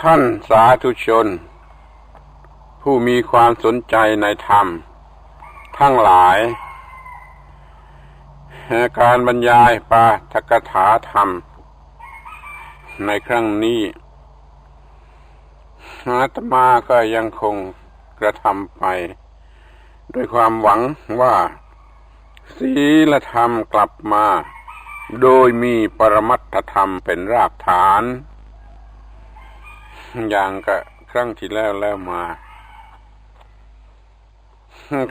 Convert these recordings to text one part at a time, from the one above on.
ท่านสาธุชน ผู้มีความสนใจในธรรม ทั้งหลาย การบรรยายปาทกถาธรรม ในครั้งนี้อาตมาก็ยังคงกระทำไป ด้วยความหวังว่าศีลธรรมกลับมา โดยมีปรมัตถธรรมเป็นรากฐาน อย่างกับครั้งที่แล้วแล้วมา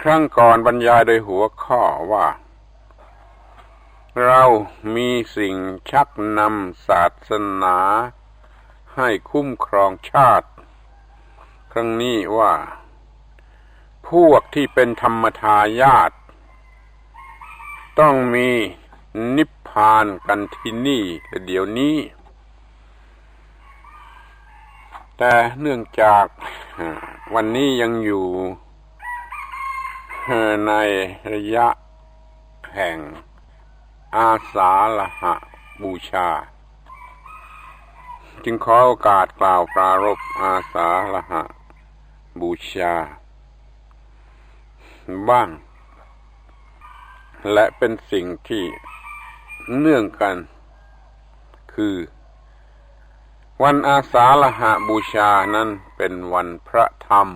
ครั้งก่อนบรรยายโดยหัวข้อว่า เรามีสิ่งชักนำศาสนา ให้คุ้มครองชาติ ครั้งนี้ว่า พวกที่เป็นธรรมทายาทต้องมีนิพพานกันที่นี่เดี๋ยวนี้ แต่เนื่องจากวันนี้ยังอยู่ในระยะแห่งอาสาละหะบูชา จึงขอโอกาสกล่าวปรารบอาสาละหะบูชา บ้าง และเป็นสิ่งที่เนื่องกันคือ วันอาสาฬหาบูชานั้นเป็นวันพระธรรม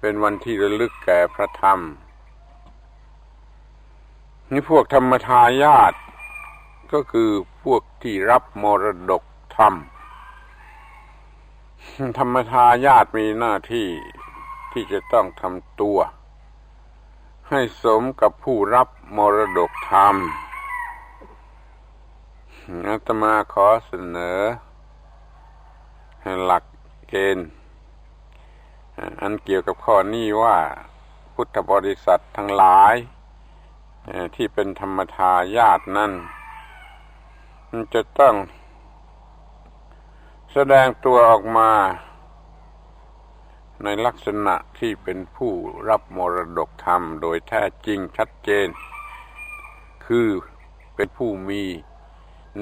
เป็นวันที่ระลึกแก่พระธรรม นี่พวกธรรมทายาทก็คือพวกที่รับมรดกธรรม ธรรมทายาทมีหน้าที่ที่จะต้องทำตัว ให้สมกับผู้รับมรดกธรรมอาตมาขอเสนอ หลักเกณฑ์อันเกี่ยวกับข้อนี้ว่าพุทธบริษัททั้งหลายที่เป็นธรรมทายาทนั้นมันจะต้องแสดงตัวออกมาในลักษณะที่เป็นผู้รับมรดกธรรมโดยแท้จริงชัดเจน คือเป็นผู้มี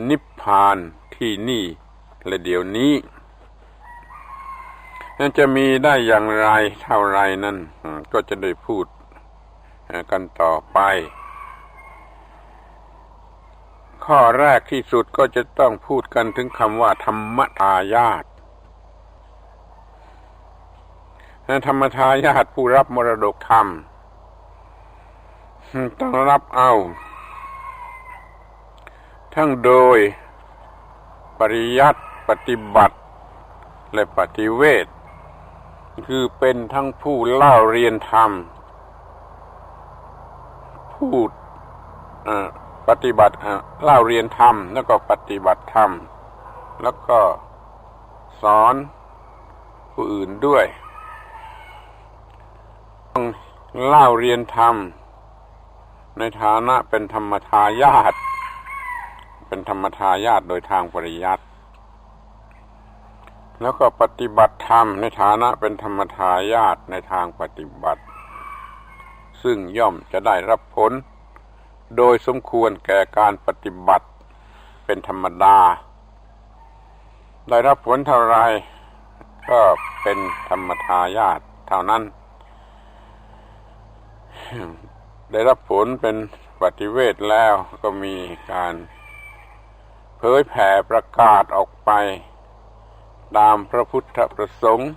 นิพพานที่นี่และเดี๋ยวนี้ นั่นจะมีได้อย่างไรเท่าไรนั้นก็จะได้พูดกันต่อไป ข้อแรกที่สุดก็จะต้องพูดกันถึงคำว่า ธรรมทายาทธรรมทายาทผู้รับมรดกธรรมต้องรับเอา ทั้งโดย ปริยัติปฏิบัติ และปฏิเวท คือเป็นทั้งผู้เล่าเรียนธรรมพูดปฏิบัติเล่าเรียนธรรม แล้วก็ปฏิบัติธรรม แล้วก็สอนผู้อื่นด้วย ต้องเล่าเรียนธรรม ในฐานะเป็นธรรมทายาทเป็นธรรมทายาทโดยทางปริยัติ แล้วก็ปฏิบัติธรรมในฐานะเป็นธรรมทายาทในทางปฏิบัติ ซึ่งย่อมจะได้รับผล โดยสมควรแก่การปฏิบัติเป็นธรรมดา ได้รับผลเท่าไรก็เป็นธรรมทายาทเท่านั้น ได้รับผลเป็นปฏิเวทแล้วก็มีการเผยแผ่ประกาศออกไป ตามพระพุทธประสงค์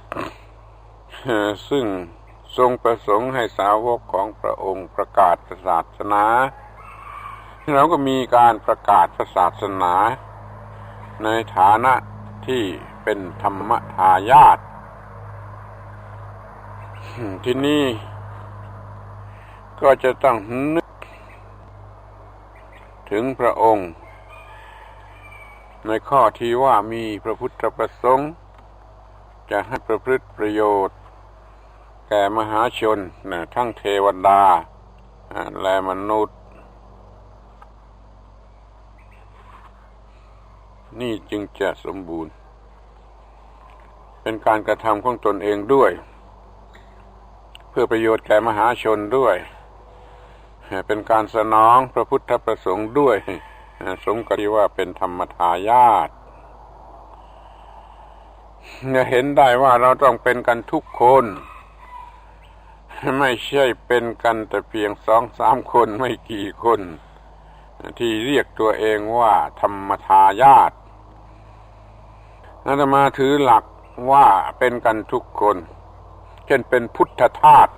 ซึ่งทรงประสงค์ให้สาวกของพระองค์ประกาศศาสนาเราก็มีการประกาศศาสนา ในฐานะที่เป็นธรรมทายาทที่นี่ก็จะต้องนึกถึงพระองค์ ในข้อที่ว่ามีพระพุทธประสงค์ จะให้ประพฤติประโยชน์ แก่มหาชนนะทั้งเทวดา และมนุษย์ นี่จึงจะสมบูรณ์ เป็นการกระทำของตนเองด้วย เพื่อประโยชน์แก่มหาชนด้วย เป็นการสนองพระพุทธประสงค์ด้วย สมกับที่ว่าเป็นธรรมทายาทจะเห็นได้ว่าเราต้องเป็นกันทุกคน ไม่ใช่เป็นกันแต่เพียงสองสามคนไม่กี่คน ที่เรียกตัวเองว่าธรรมทายาทอาตมาถือหลักว่าเป็นกันทุกคน เช่นเป็นพุทธทาส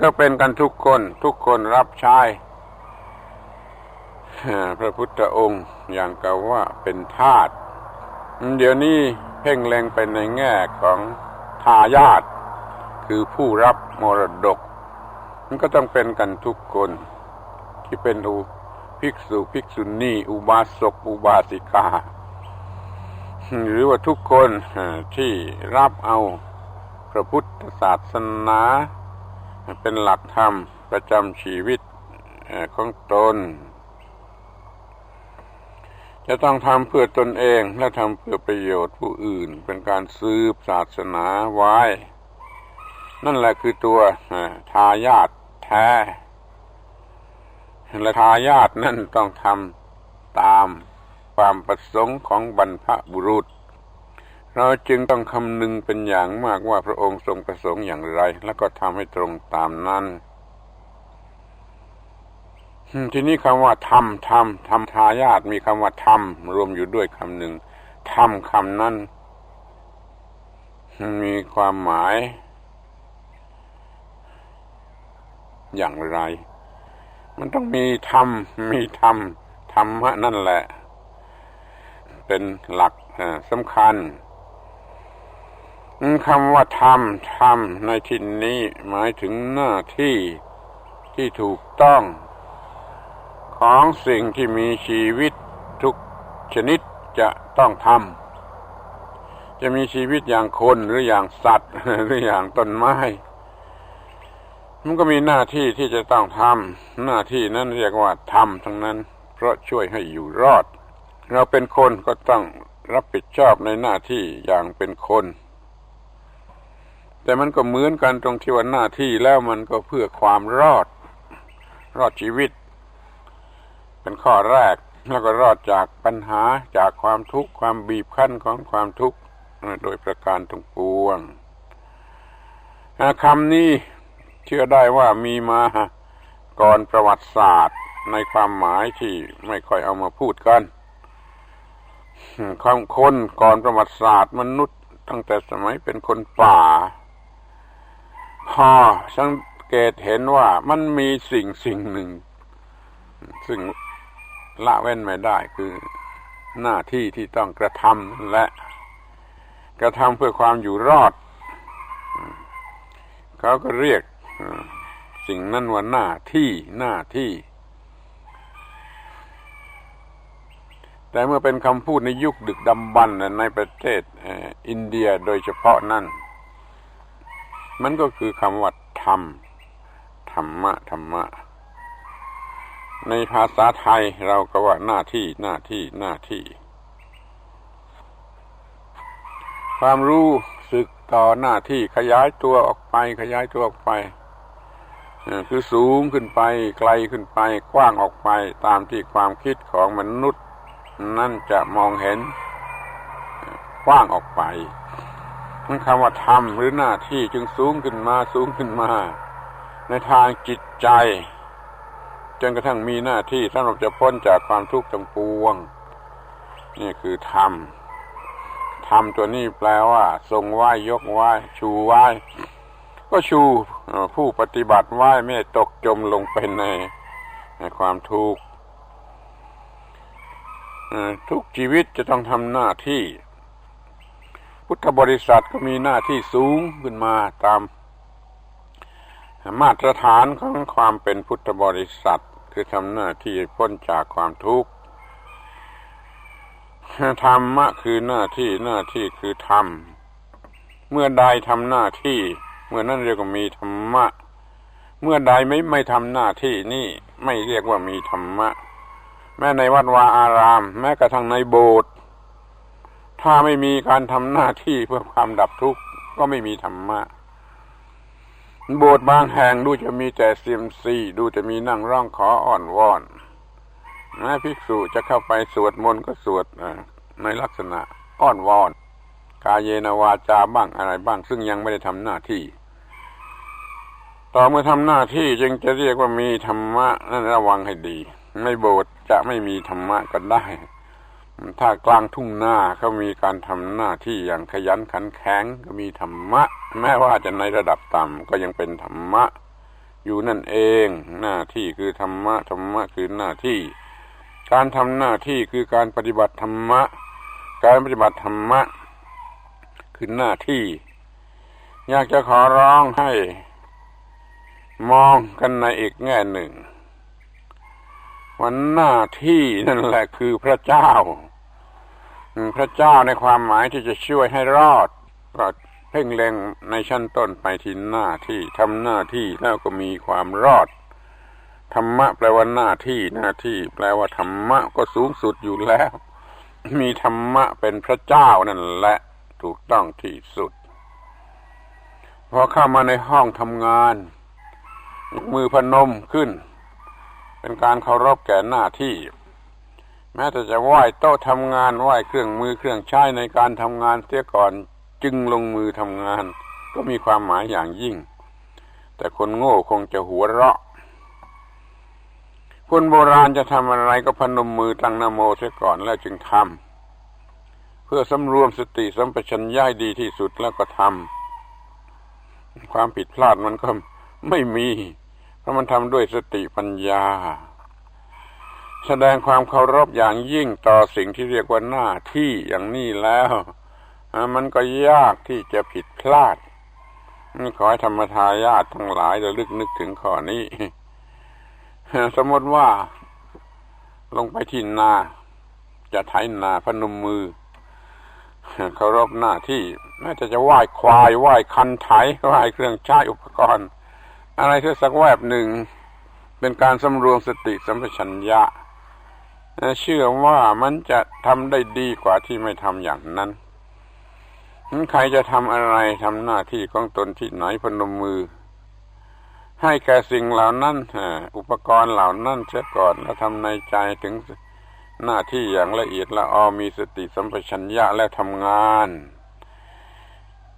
ก็เป็นกันทุกคน ทุกคนรับใช้ พระพุทธองค์อย่างกับว่าเป็นทาสเดี๋ยวนี้เพ่งเล็งไปในแง่ของทายาทคือผู้รับมรดก มันก็ต้องเป็นกันทุกคน ที่เป็นอุภิกษุภิกษุณีอุบาสกอุบาสิกา หรือว่าทุกคนที่รับเอาพระพุทธศาสนา เป็นหลักธรรมประจำชีวิตของตน จะต้องทำเพื่อตนเองและทำเพื่อประโยชน์ผู้อื่น เป็นการสืบศาสนาไว้ นั่นแหละคือตัวทายาทแท้และทายาทนั่นต้องทำตามความประสงค์ของบรรพบุรุษ เราจึงต้องคำนึงเป็นอย่างมากว่าพระองค์ทรงประสงค์อย่างไร แล้วก็ทำให้ตรงตามนั้น ทีนี้คำว่าทำทำทำทายาทมีคำว่าทำรวมอยู่ด้วยคำหนึ่งทำคำนั้น มีความหมาย อย่างไร มันต้องมีธรรมมีธรรมธรรมะนั่นแหละ เป็นหลักสำคัญคำว่าธรรมธรรมในที่นี้หมายถึงหน้าที่ที่ถูกต้อง ของสิ่งที่มีชีวิตทุกชนิดจะต้องทำจะมีชีวิตอย่างคนหรืออย่างสัตว์ หรืออย่างต้นไม้ มันก็มีหน้าที่ที่จะต้องทำหน้าที่นั้นเรียกว่าทำทั้งนั้น เพราะช่วยให้อยู่รอด เราเป็นคนก็ต้องรับผิดชอบในหน้าที่อย่างเป็นคน แต่มันก็เหมือนกันตรงที่ว่าหน้าที่แล้วมันก็เพื่อความรอด รอดชีวิต เป็นข้อแรก แล้วก็รอดจากปัญหาจากความทุกข์ความบีบคั้นของความทุกข์โดยประการทั้งปวงคำนี้เชื่อได้ว่ามีมาก่อนประวัติศาสตร์ในความหมายที่ไม่ค่อยเอามาพูดกันความคนก่อนประวัติศาสตร์มนุษย์ตั้งแต่สมัยเป็นคนป่าพอสังเกตเห็นว่ามันมีสิ่งสิ่งหนึ่ง ซึ่ง ละเว้นไม่ได้คือหน้าที่ที่ต้องกระทำและกระทำเพื่อความอยู่รอด เขาก็เรียกสิ่งนั้นว่าหน้าที่หน้าที่ แต่เมื่อเป็นคำพูดในยุคดึกดำบรรในประเทศอินเดียโดยเฉพาะนั่น มันก็คือคำว่าธรรม ธรรมะ ธรรมะ ในภาษาไทยเราก็ว่าหน้าที่หน้าที่หน้าที่ ความรู้สึกต่อหน้าที่ขยายตัวออกไป ขยายตัวออกไปคือสูงขึ้นไปไกลขึ้นไปกว้างออกไปตามที่ความคิดของมนุษย์ นั่นจะมองเห็นกว้างออกไปมันคำว่าทำหรือหน้าที่จึงสูงขึ้นมาสูงขึ้นมา ในทางจิตใจ จนกระทั่งมีหน้าที่สำหรับจะพ้นจากความทุกข์ทั้งปวง นี่คือธรรมธรรมตัวนี้แปลว่า ทรงไหวยกไหวชูไหวก็ชูผู้ปฏิบัติไหวไม่ตกจมลงไปในในความทุกข์ทุกชีวิตจะต้องทำหน้าที่ พุทธบริษัทก็มีหน้าที่สูงขึ้นมาตาม มาตรฐานของความเป็นพุทธบริษัท คือทำหน้าที่พ้นจากความทุกข์ธรรมะคือหน้าที่หน้าที่คือธรรม เมื่อใดทำหน้าที่ เมื่อนั้นเรียกว่ามีธรรมะ เมื่อใดไม่ไม่ทำหน้าที่นี่ไม่เรียกว่ามีธรรมะ แม้ในวัดวาอาราม แม้กระทั่งในโบสถ์ถ้าไม่มีการทำหน้าที่เพื่อความดับทุกข์ก็ไม่มีธรรมะ โบสถ์บางแห่งดูจะมีแต่เซียมซีดูจะมีนั่งร้องขออ่อนวอนแม้ภิกษุจะเข้าไปสวดมนต์ก็สวดในลักษณะอ้อนวอน กายเยนวาจาบ้างอะไรบ้าง ซึ่งยังไม่ได้ทำหน้าที่ ต่อเมื่อทำหน้าที่จึงจะเรียกว่ามีธรรมะนั่นระวังให้ดี ไม่โบสถ์จะไม่มีธรรมะก็ได้ ถ้ากลางทุ่งหน้าเขามีการทำหน้าที่อย่างขยันขันแข็งก็มีธรรมะ แม้ว่าจะในระดับต่ำก็ยังเป็นธรรมะ อยู่นั่นเอง หน้าที่คือธรรมะธรรมะคือหน้าที่ การทำหน้าที่คือการปฏิบัติธรรมะ การปฏิบัติธรรมะ คือหน้าที่ อยากจะขอร้องให้ มองกันในอีกแง่หนึ่ง วันหน้าที่นั่นแหละคือพระเจ้า พระเจ้าในความหมายที่จะช่วยให้รอด ก็เพ่งเล็งในชั้นต้นไปที่หน้าที่ทำหน้าที่แล้วก็มีความรอดธรรมะแปลว่าหน้าที่หน้าที่ แปลว่าธรรมะก็สูงสุดอยู่แล้ว มีธรรมะเป็นพระเจ้านั่นแหละถูกต้องที่สุดพอเข้ามาในห้องทำงาน มือพนมขึ้น เป็นการเคารพแก่หน้าที่ แม้แต่จะไหว้โต๊ะทำงานไหว้เครื่องมือเครื่องใช้ในการทำงานเสียก่อนจึงลงมือทำงาน ก็มีความหมายอย่างยิ่ง แต่คนโง่คงจะหัวเราะคนโบราณจะทำอะไรก็พนมมือตั้งนโมเสียก่อนแล้วจึงทำเพื่อสำรวมสติสัมปชัญญะดีที่สุดแล้วก็ทำความผิดพลาดมันก็ไม่มี เพราะมันทำด้วยสติปัญญา แสดงความเคารพอย่างยิ่งต่อสิ่งที่เรียกว่าหน้าที่อย่างนี้แล้วมันก็ยากที่จะผิดพลาดขอให้ธรรมทายาททั้งหลายระลึกนึกถึงข้อนี้ สมมติว่า ลงไปที่นา จะไถนาพนมมือเคารพหน้าที่แม้จะจะไหว้ควายไหว้คันไถไหว้เครื่องใช้อุปกรณ์ อะไรที่สักแวบหนึ่ง เป็นการสำรวมสติสัมปชัญญะเชื่อว่ามันจะทำได้ดีกว่าที่ไม่ทำอย่างนั้นใครจะทำอะไรทำหน้าที่ของตนที่ไหนพนมมือ ให้แก่สิ่งเหล่านั้นอุปกรณ์เหล่านั้นเสียก่อนแล้วทำในใจถึงหน้าที่อย่างละเอียดละออมีสติสัมปชัญญะและทำงาน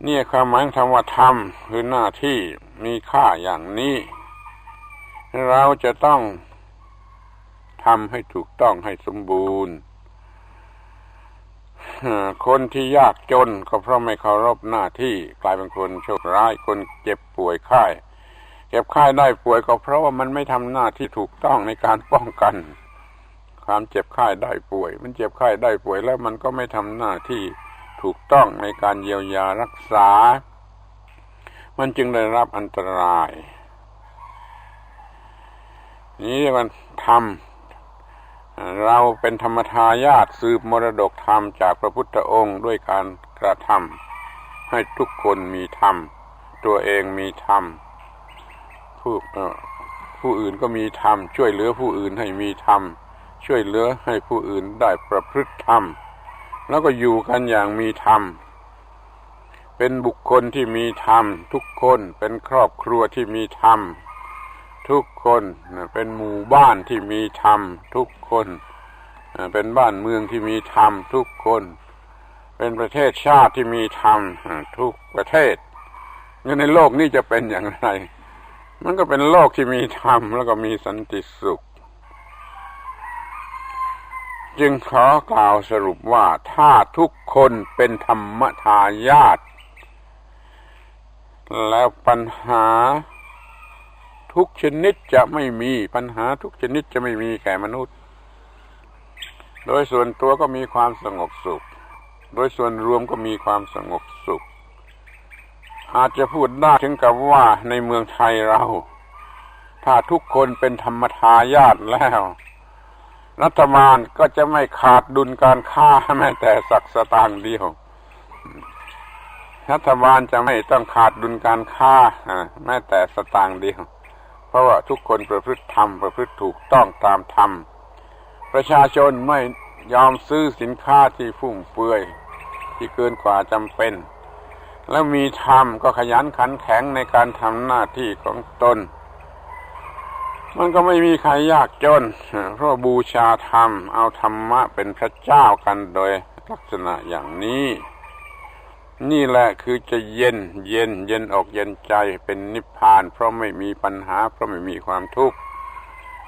เนี่ยความหมายคำว่าทำคือหน้าที่มีค่าอย่างนี้ เราจะต้องทำให้ถูกต้องให้สมบูรณ์ คนที่ยากจนก็เพราะไม่เคารพหน้าที่ กลายเป็นคนโชคร้าย คนเจ็บป่วยไข้เจ็บไข้ได้ป่วยก็เพราะว่ามันไม่ทำหน้าที่ถูกต้องในการป้องกัน ความเจ็บไข้ได้ป่วย มันเจ็บไข้ได้ป่วยแล้วมันก็ไม่ทำหน้าที่ ถูกต้องในการเยียวยารักษา มันจึงได้รับอันตราย นี้มันทำเราเป็นธรรมทายาทสืบมรดกธรรมจากพระพุทธองค์ด้วยการกระทำให้ทุกคนมีธรรม ตัวเองมีธรรมผู้ผู้อื่นก็มีธรรมช่วยเหลือผู้อื่นให้มีธรรมช่วยเหลือให้ผู้อื่นได้ประพฤติธรรม แล้วก็อยู่กันอย่างมีธรรม เป็นบุคคลที่มีธรรม ทุกคนเป็นครอบครัวที่มีธรรม ทุกคนเป็นหมู่บ้านที่มีธรรม ทุกคนเป็นบ้านเมืองที่มีธรรม ทุกคน เป็นประเทศชาติที่มีธรรม ทุกประเทศงั้นในโลกนี้จะเป็นอย่างไร มันก็เป็นโลกที่มีธรรมแล้วก็มีสันติสุข จึงขอกล่าวสรุปว่าถ้าทุกคนเป็นธรรมทายาทแล้วปัญหาทุกชนิดจะไม่มีปัญหาทุกชนิดจะไม่มีแก่มนุษย์ โดยส่วนตัวก็มีความสงบสุข โดยส่วนรวมก็มีความสงบสุข อาจจะพูดได้ถึงกับว่าในเมืองไทยเรา ถ้าทุกคนเป็นธรรมทายาทแล้ว รัฐบาลก็จะไม่ขาดดุลการค้าแม้แต่สักสตางค์เดียวรัฐบาลจะไม่ต้องขาดดุลการค้าแม้แต่สตางค์เดียว เพราะว่าทุกคนประพฤติธรรมประพฤติถูกต้องตามธรรม ประชาชนไม่ยอมซื้อสินค้าที่ฟุ่มเฟือยที่เกินกว่าจำเป็น แล้วมีธรรมก็ขยันขันแข็งในการทำหน้าที่ของตน มันก็ไม่มีใครยากจน เพราะบูชาธรรม เอาธรรมะเป็นพระเจ้ากันโดยลักษณะอย่างนี้ นี่แหละคือจะเย็น เย็น เย็นออกเย็นใจเป็นนิพพาน เพราะไม่มีปัญหา เพราะไม่มีความทุกข์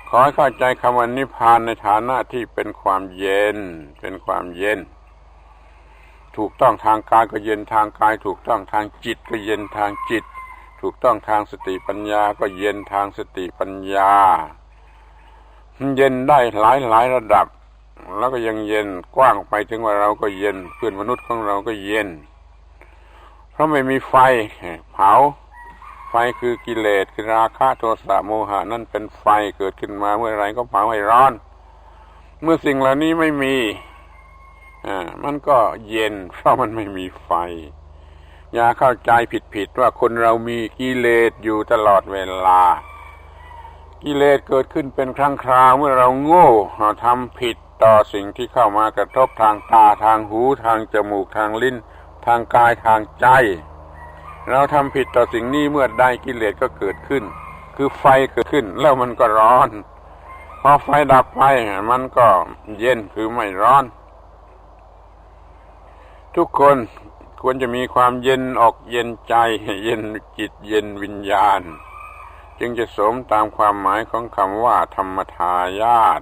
ขอเข้าใจคำว่านิพพานในฐานะที่เป็นความเย็น เป็นความเย็น ถูกต้องทางกายก็เย็นทางกาย ถูกต้องทางจิตก็เย็นทางจิต ถูกต้องทางสติปัญญาก็เย็นทางสติปัญญา เย็นได้หลายหลายระดับ แล้วก็ยังเย็นกว้างไปถึงว่าเราก็เย็นเพื่อนมนุษย์ของเราก็เย็น เพราะไม่มีไฟเผาไฟคือกิเลสคือราคะโทสะโมหะนั่นเป็นไฟเกิดขึ้นมาเมื่อไรก็เผาให้ร้อน เมื่อสิ่งเหล่านี้ไม่มีอ่ามันก็เย็นเพราะมันไม่มีไฟ อย่าเข้าใจผิดๆว่าคนเรามีกิเลสอยู่ตลอดเวลา กิเลสเกิดขึ้นเป็นครั้งคราวเมื่อเราโง่ทำผิดต่อสิ่งที่เข้ามากระทบทางตาทางหูทางจมูกทางลิ้น ทางกายทางใจ เราทำผิดต่อสิ่งนี้เมื่อใดกิเลสก็เกิดขึ้น คือไฟเกิดขึ้นแล้วมันก็ร้อนพอไฟดับไปมันก็เย็นคือไม่ร้อน ทุกคน ควรจะมีความเย็นออกเย็นใจ เย็นจิตเย็นวิญญาณ จึงจะสมตามความหมายของคำว่า ธรรมทายาท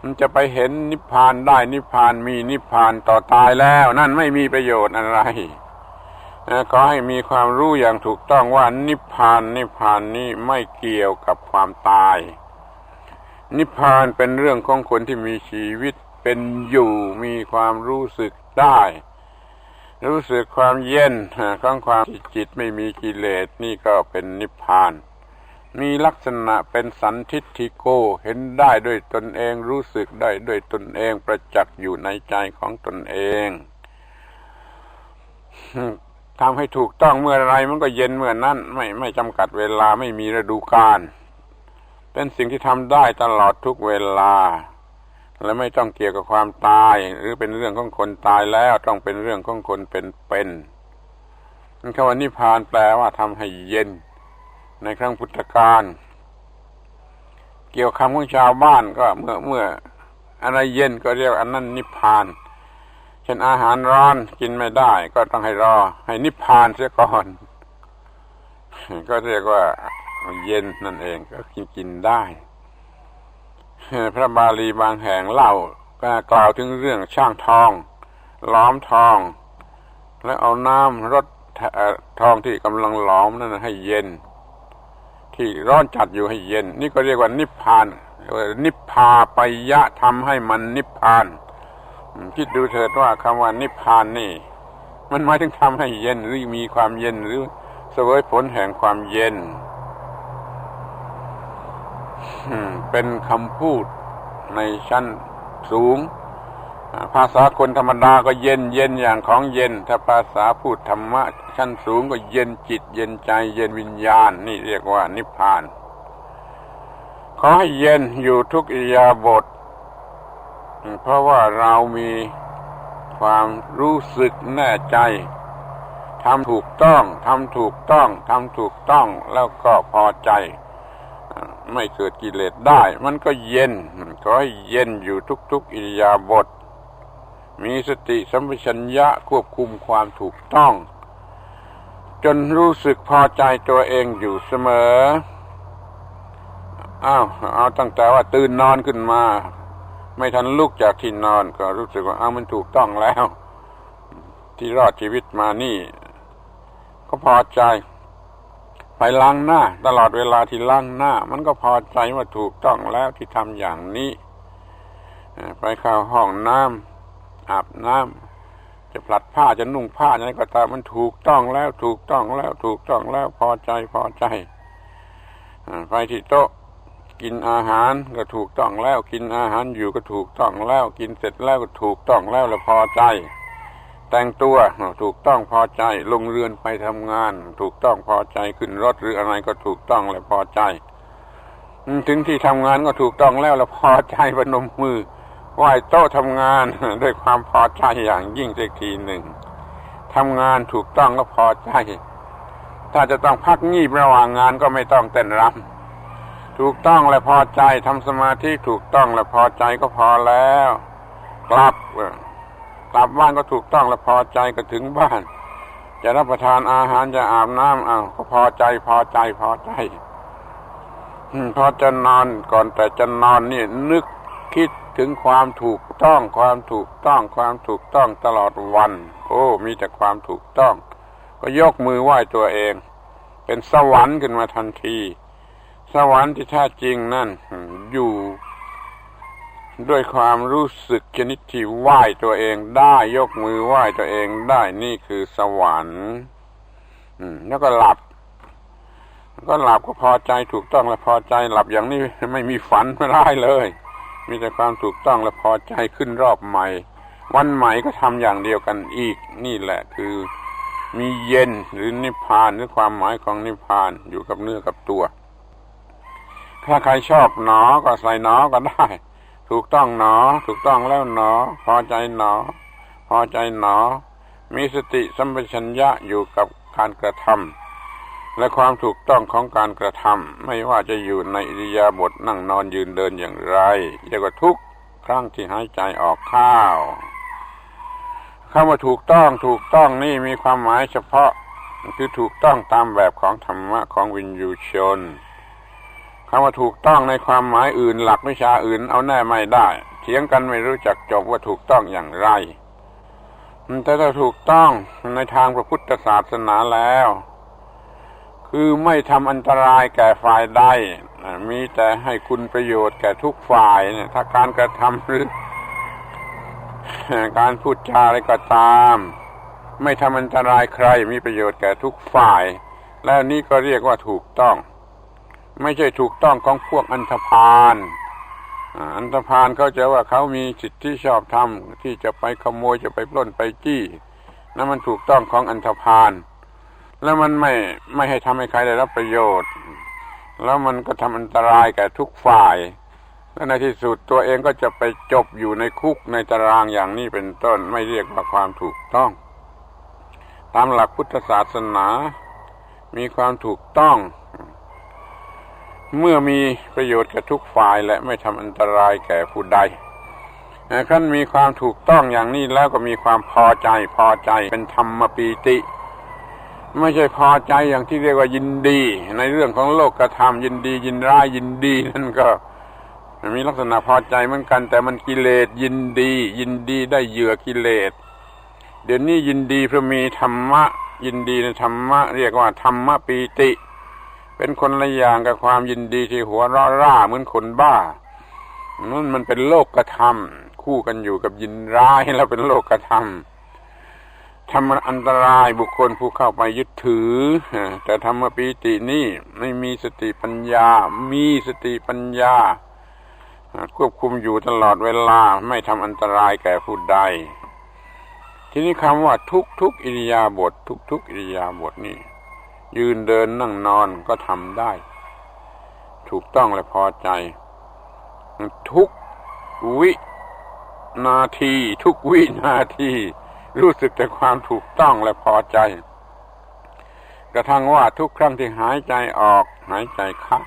มันจะไปเห็นนิพพานได้นิพพานมีนิพพานต่อตายแล้ว นั่นไม่มีประโยชน์อะไรขอให้มีความรู้อย่างถูกต้องว่านิพพานนิพพานนี้ไม่เกี่ยวกับความตาย นิพพานเป็นเรื่องของคนที่มีชีวิตเป็นอยู่มีความรู้สึกได้ รู้สึกความเย็นของความจิตไม่มีกิเลสนี่ก็เป็นนิพพาน มีลักษณะเป็นสันทิฏฐิโกเห็นได้ด้วยตนเองรู้สึกได้ด้วยตนเองประจักษ์อยู่ในใจของตนเองทำให้ถูกต้องเมื่อไรมันก็เย็นเมื่อนั้นไม่ไม่จำกัดเวลาไม่มีฤดูกาลเป็นสิ่งที่ทำได้ตลอดทุกเวลา และไม่ต้องเกี่ยวกับความตาย หรือเป็นเรื่องของคนตายแล้วต้องเป็นเรื่องของคนเป็นเป็นคำว่านิพพานแปลว่าทำให้เย็น ในครั้งพุทธกาลเกี่ยวคำของชาวบ้านก็เมื่อเมื่ออะไรเย็นก็เรียกอันนั้นนิพพานเช่นอาหารร้อนกินไม่ได้ ก็ต้องให้รอ ให้นิพพานเสียก่อน ก็เรียกว่าเย็นนั่นเองก็กินกินได้ พระบาลีบางแห่งเล่าก็กล่าวถึงเรื่องช่างทอง ล้อมทอง แล้วเอาน้ำรดทองที่กำลังหลอมนั่นให้เย็น ที่ร้อนจัดอยู่ให้เย็น นี่ก็เรียกว่านิพพานนิพพาปยะทำให้มันนิพพานคิดดูเถิดว่าคำว่านิพพานนี่ มันหมายถึงทำให้เย็นหรือมีความเย็นหรือเสวยผลแห่งความเย็น เป็นคำพูดในชั้นสูง ภาษาคนธรรมดาก็เย็นเย็นอย่างของเย็น ถ้าภาษาพูดธรรมะ ชั้นสูงก็เย็นจิต เย็นใจ เย็นวิญญาณ นี่เรียกว่านิพพาน ขอให้เย็นอยู่ทุกอิยาบท เพราะว่าเรามีความรู้สึกแน่ใจทำถูกต้อง ทำถูกต้อง ทำถูกต้องแล้วก็พอใจ ไม่เกิดกิเลสได้ มันก็เย็นขอให้เย็นอยู่ทุก ๆ อิริยาบทมีสติสัมปชัญญะควบคุมความถูกต้อง จนรู้สึกพอใจตัวเองอยู่เสมออ้าวเอาตั้งแต่ว่าตื่นนอนขึ้นมา ไม่ทันลุกจากที่นอน ก็รู้สึกว่าอ้าวมันถูกต้องแล้ว ที่รอดชีวิตมานี่ ก็พอใจ ไปล้างหน้า ตลอดเวลาที่ล้างหน้า มันก็พอใจว่าถูกต้องแล้วที่ทำอย่างนี้ไปเข้าห้องน้ำอาบน้ำจะผลัดผ้าจะนุ่งผ้าอะไรก็ตามมันถูกต้องแล้วถูกต้องแล้วถูกต้องแล้วพอใจพอใจไปที่โต๊ะกินอาหารก็ถูกต้องแล้วกินอาหารอยู่ก็ถูกต้องแล้วกินเสร็จแล้วก็ถูกต้องแล้วแล้วพอใจ แต่งตัวถูกต้องพอใจลงเรือนไปทำงาน ถูกต้องพอใจขึ้นรถหรืออะไรก็ถูกต้องและพอใจ ถึงที่ทำงานก็ถูกต้องแล้วแล้วพอใจพนมมือไหว้โต๊ะทำงานด้วยความพอใจอย่างยิ่งสักทีหนึ่งทำงานถูกต้องก็พอใจ ถ้าจะต้องพักงีบระหว่างงานก็ไม่ต้องเต้นรำถูกต้องและพอใจทำสมาธิถูกต้องและพอใจก็พอแล้วกลับ กลับบ้านก็ถูกต้องและพอใจก็ถึงบ้าน จะรับประทานอาหารจะอาบน้ำอ้าวก็พอใจพอใจพอใจพอจะนอนก่อนแต่จะนอนนี่นึกคิดถึงความถูกต้องความถูกต้องความถูกต้องตลอดวัน โอ้ มีแต่ความถูกต้อง ก็ยกมือไหว้ตัวเอง เป็นสวรรค์ขึ้นมาทันที สวรรค์ที่แท้จริงนั่นอยู่ ด้วยความรู้สึกชนิดที่ไหว้ตัวเองได้ยกมือไหว้ตัวเองได้นี่คือสวรรค์แล้วก็หลับ ก็หลับก็พอใจถูกต้องและพอใจหลับอย่างนี้ไม่มีฝันไม่ได้เลย มีแต่ความถูกต้องและพอใจขึ้นรอบใหม่ วันใหม่ก็ทำอย่างเดียวกันอีก นี่แหละคือ มีเย็นหรือนิพพานหรือความหมายของนิพพานอยู่กับเนื้อกับตัว ถ้าใครชอบหนอก็ใส่หนอก็ได้ ถูกต้องหนอ ถูกต้องแล้วหนอ พอใจหนอ พอใจหนอ มีสติสัมปชัญญะอยู่กับการกระทำและความถูกต้องของการกระทำไม่ว่าจะอยู่ในอิริยาบถนั่งนอนยืนเดินอย่างไรเรียกว่าทุกครั้งที่หายใจออกข้าวคำว่าถูกต้องถูกต้องนี่มีความหมายเฉพาะคือถูกต้องตามแบบของธรรมะของวินยูชน คำว่าถูกต้องในความหมายอื่น หลักวิชาอื่น เอาแน่ไม่ได้ เถียงกันไม่รู้จักจบว่าถูกต้องอย่างไรแต่ถ้าถูกต้องในทางพระพุทธศาสนาแล้ว คือไม่ทำอันตรายแก่ฝ่ายใดมีแต่ให้คุณประโยชน์แก่ทุกฝ่ายเนี่ย ถ้าการกระทำหรือการพูดจาอะไรก็ตาม ไม่ทำอันตรายใครมีประโยชน์แก่ทุกฝ่าย แล้วนี่ก็เรียกว่าถูกต้อง ไม่ใช่ถูกต้องของพวกอันธพาลอันธพาลเขาจะว่าเขามีสิทธิชอบธรรมที่จะไปขโมยจะไปปล้นไปจี้นั่นมันถูกต้องของอันธพาลแล้วมันไม่ไม่ให้ทำให้ใครได้รับประโยชน์ แล้วมันก็ทำอันตรายแก่ทุกฝ่าย และในที่สุดตัวเองก็จะไปจบอยู่ในคุกในตารางอย่างนี้เป็นต้นไม่เรียกว่าความถูกต้อง ตามหลักพุทธศาสนา มีความถูกต้อง เมื่อมีประโยชน์แก่ทุกฝ่ายและไม่ทำอันตรายแก่ผู้ใดขั้นมีความถูกต้องอย่างนี้แล้วก็มีความพอใจพอใจเป็นธรรมปีติ ไม่ใช่พอใจอย่างที่เรียกว่ายินดี ในเรื่องของโลกกระทำยินดียินร้ายยินดีนั่นก็มีลักษณะพอใจเหมือนกัน แต่มันกิเลสยินดี ยินดีได้เหยื่อกิเลส เดี๋ยวนี้ยินดีเพราะมีธรรมะ ยินดีในธรรมะ เรียกว่าธรรมะปีติ เป็นคนละอย่างกับความยินดีที่หัวร่าร่าเหมือนคนบ้านั่นมันเป็นโลกกระทำคู่กันอยู่กับยินร้ายแล้วเป็นโลกกระทำทำอันตรายบุคคลผู้เข้าไปยึดถือ แต่ธรรมปีตินี่ไม่มีสติปัญญา มีสติปัญญา ควบคุมอยู่ตลอดเวลาไม่ทำอันตรายแก่ผู้ใด ทีนี้คำว่าทุกทุกอิริยาบถทุกทุกอิริยาบถนี่ ยืนเดินนั่งนอนก็ทำได้ ถูกต้องและพอใจ ทุกวินาทีทุกวินาที รู้สึกแต่ความถูกต้องและพอใจ กระทั่งว่าทุกครั้งที่หายใจออก หายใจเข้า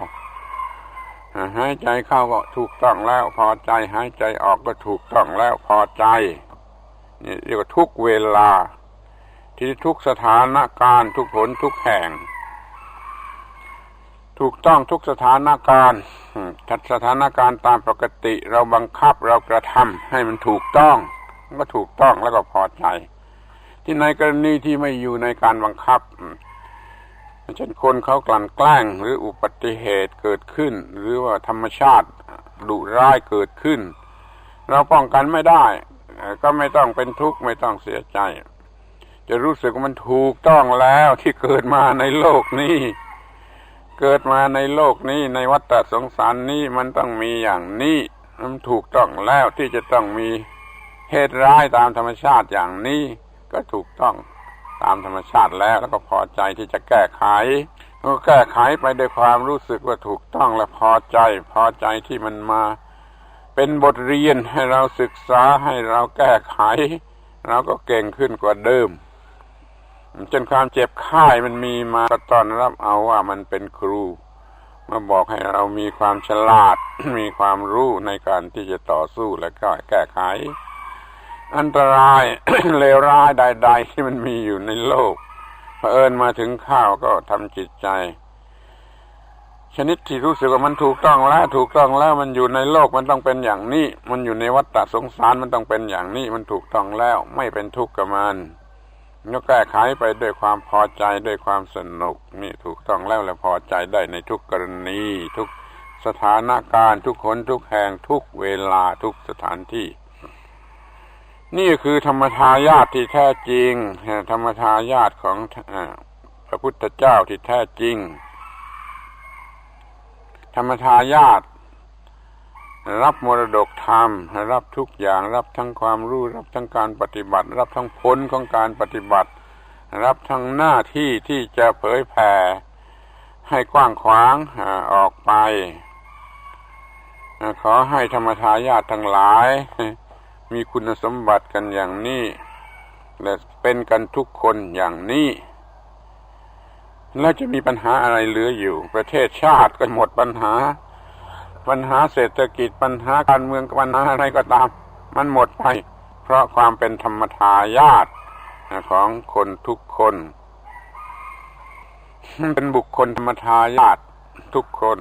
หายใจเข้าก็ถูกต้องแล้วพอใจ หายใจออกก็ถูกต้องแล้วพอใจนี่เรียกว่าทุกเวลา ที่ทุกสถานการณ์ทุกผลทุกแห่ง ถูกต้องทุกสถานการณ์ถ้าสถานการณ์ตามปกติเราบังคับเรากระทำให้มันถูกต้องก็ถูกต้องแล้วก็พอใจ ที่ในกรณีที่ไม่อยู่ในการบังคับเช่นคนเขากลั่นแกล้งหรืออุบัติเหตุเกิดขึ้น หรือว่าธรรมชาติดุร้ายเกิดขึ้น เราป้องกันไม่ได้ ก็ไม่ต้องเป็นทุกข์ไม่ต้องเสียใจ จะรู้สึกว่ามันถูกต้องแล้วที่เกิดมาในโลกนี้ เกิดมาในโลกนี้ในวัฏสงสารนี้มันต้องมีอย่างนี้มันถูกต้องแล้วที่จะต้องมีเหตุร้ายตามธรรมชาติอย่างนี้ ก็ถูกต้องตามธรรมชาติแล้วแล้วก็พอใจที่จะแก้ไขก็แก้ไขไปด้วยความรู้สึกว่าถูกต้องและพอใจ พอใจที่มันมา เป็นบทเรียนให้เราศึกษาให้เราแก้ไข เราก็เก่งขึ้นกว่าเดิม จนความเจ็บไข้มันมีมาก็ตอนรับเอาว่ามันเป็นครู มาบอกให้เรามีความฉลาด มีความรู้ในการที่จะต่อสู้และก็แก้ไข อันตรายเลวร้ายใด ๆ ที่มันมีอยู่ในโลกเผอิญมาถึงข้าวก็ทำจิตใจ ชนิดที่รู้สึกว่ามันถูกต้องแล้วถูกต้องแล้วมันอยู่ในโลกมันต้องเป็นอย่างนี้ มันอยู่ในวัฏฏะสงสารมันต้องเป็นอย่างนี้ มันถูกต้องแล้ว ไม่เป็นทุกข์กับมัน ก็แก้ไขไปด้วยความพอใจด้วยความสนุกนี่ถูกต้องแล้วและพอใจได้ในทุกกรณี ทุกสถานการณ์ทุกคนทุกแห่งทุกเวลาทุกสถานที่ นี่คือธรรมทายาทที่แท้จริง ธรรมทายาทของพระพุทธเจ้าที่แท้จริง ธรรมทายาท รับมรดกธรรม รับทุกอย่าง รับทั้งความรู้ รับทั้งการปฏิบัติ รับทั้งผลของการปฏิบัติ รับทั้งหน้าที่ที่จะเผยแผ่ให้กว้างขวางออกไป ขอให้ธรรมทายาททั้งหลาย มีคุณสมบัติกันอย่างนี้ และเป็นกันทุกคนอย่างนี้ แล้วจะมีปัญหาอะไรเหลืออยู่ ประเทศชาติก็หมดปัญหา ปัญหาเศรษฐกิจปัญหาการเมืองปัญหาอะไรก็ตาม มันหมดไป เพราะความเป็นธรรมทายาทของคนทุกคนเป็นบุคคลธรรมทายาททุกคน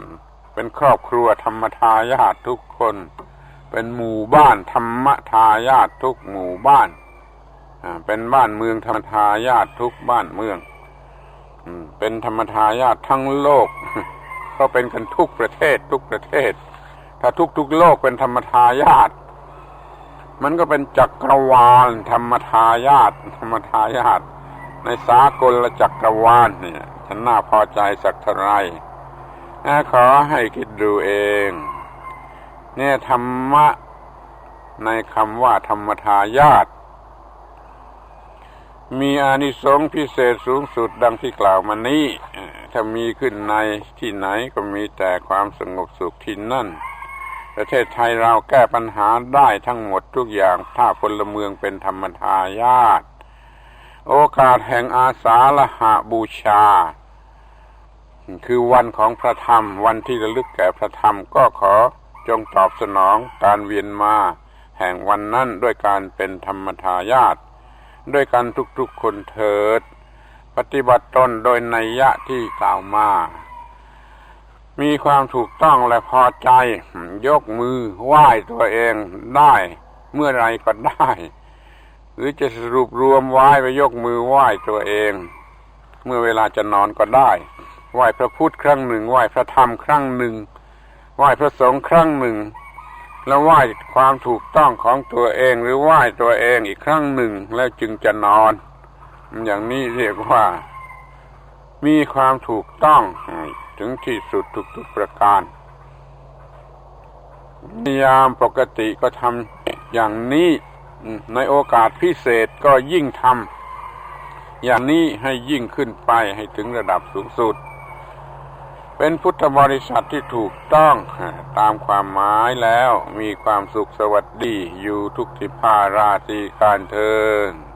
เป็นครอบครัวธรรมทายาททุกคน เป็นหมู่บ้านธรรมทายาททุกหมู่บ้านเป็นบ้านเมืองธรรมทายาททุกบ้านเมืองเป็นธรรมทายาททั้งโลก ก็เป็นกันทุกประเทศทุกประเทศ ถ้าทุกทุกโลกเป็นธรรมทายาทมันก็เป็นจักรวาล ธรรมทายาทธรรมทายาทในสากลจักรวาลเนี่ยฉันน่าพอใจสักเท่าไรขอให้คิดดูเอง เนี่ยธรรมะในคำว่าธรรมทายาท มีอานิสงส์พิเศษสูงสุดดังที่กล่าวมานี้ถ้ามีขึ้นในที่ไหนก็มีแต่ความสงบสุขที่นั่น ประเทศไทยเราแก้ปัญหาได้ทั้งหมดทุกอย่างถ้าพลเมืองเป็นธรรมทายาทโอกาสแห่งอาสาละหะบูชา คือวันของพระธรรม วันที่ระลึกแก่พระธรรมก็ขอจงตอบสนองการเวียนมา แห่งวันนั้นด้วยการเป็นธรรมทายาท ด้วยกันทุกๆคนเถิด ปฏิบัติตนโดยนัยยะที่กล่าวมา มีความถูกต้องและพอใจ ยกมือไหว้ตัวเองได้ เมื่อไรก็ได้ หรือจะสรุปรวมไหว้ไปยกมือไหว้ตัวเอง เมื่อเวลาจะนอนก็ได้ ไหว้พระพุทธครั้งหนึ่ง ไหว้พระธรรมครั้งหนึ่ง ไหว้พระสงฆ์ครั้งหนึ่ง แล้วไหว้ความถูกต้องของตัวเองหรือไหว้ตัวเองอีกครั้งหนึ่งแล้วจึงจะนอน อย่างนี้เรียกว่า มีความถูกต้องถึงที่สุดทุกๆประการยามปกติก็ทำอย่างนี้ในโอกาสพิเศษก็ยิ่งทำอย่างนี้ให้ยิ่งขึ้นไปให้ถึงระดับสูงสุด เป็นพุทธบริษัทที่ถูกต้องตามความหมายแล้วมีความสุขสวัสดีอยู่ทุกทิพาราตีการเทิน